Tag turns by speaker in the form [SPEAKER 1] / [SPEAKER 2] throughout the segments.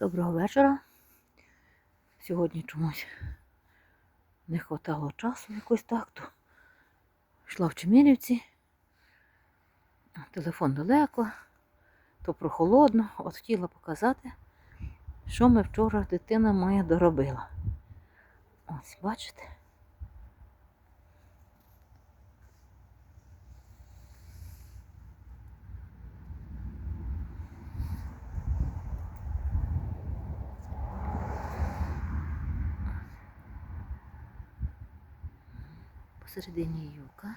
[SPEAKER 1] Доброго вечора. Сьогодні чомусь не хватало часу якось так, то йшла в Чемірівці. Телефон далеко, то прохолодно. От хотіла показати, що ми вчора дитина моя доробила. Ось, бачите? Посередині юка.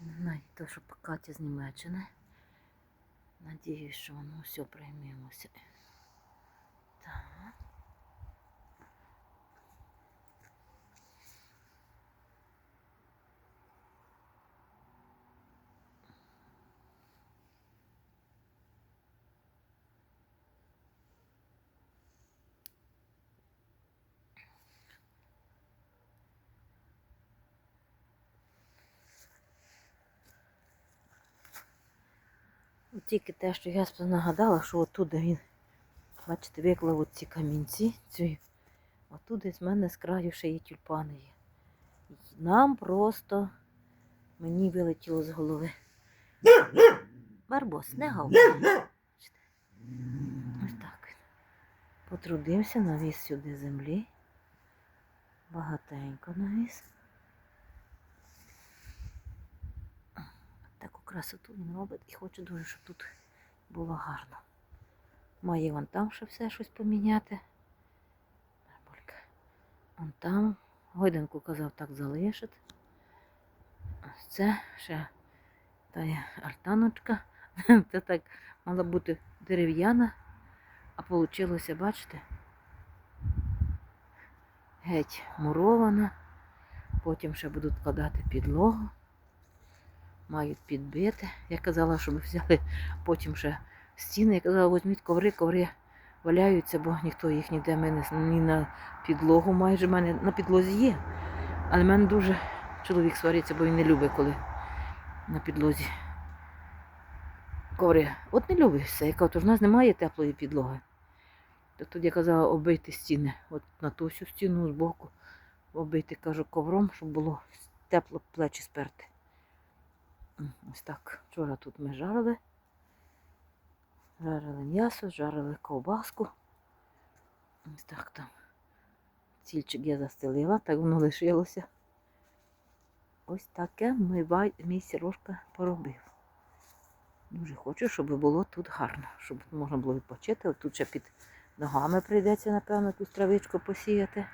[SPEAKER 1] Знаю, то, що Катя з Німеччини. Надіюсь, що воно все приймемося. Тільки те, що я нагадала, що отуди він, бачите, виклав оці камінці, ці, отуди з мене з краю ще є тюльпани є. Нам просто мені вилетіло з голови. Барбос, не гав. Ось так. Потрудився, навіз сюди землі. Багатенько навіз. Красоту він робить і хоче дуже, щоб тут було гарно. Має вон там ще все щось поміняти. Вон там. Гойденку казав так залишити. Ось це ще та є альтаночка. Це так мала бути дерев'яна, а вийшло, бачите, геть мурована. Потім ще будуть вкладати підлогу мають підбити. Я казала, щоб взяли потім ще стіни. Я казала, візьміть коври, коври валяються, бо ніхто їх ніде мене ні на підлогу майже в мене на підлозі є. Але в мене дуже чоловік свариться, бо він не любить, коли на підлозі коври. От не любить все. Я кажу, то в нас немає теплої підлоги. То тоді я казала оббити стіни. От на ту всю стіну збоку оббити, кажу, ковром, щоб було тепло плечі сперти. Ось так. Вчора тут ми жарили. Жарили м'ясо, жарили ковбаску. Ось так там. Цільчик я застелила, так воно лишилося. Ось таке мій, мій Сірошка поробив. Дуже хочу, щоб було тут гарно, щоб можна було відпочити. От Тут ще під ногами прийдеться, напевно, якусь травичку посіяти.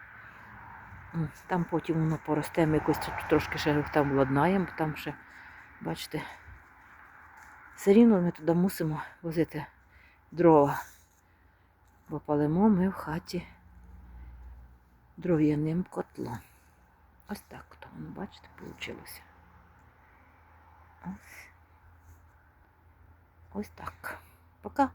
[SPEAKER 1] Там потім воно поросте, ми якось трошки ще там владнаємо, там ще Бачите, все рівно ми туди мусимо возити дрова, бо палимо ми в хаті дров'яним котлом. Ось так то воно, бачите, вийшло. Ось. Ось так. Пока.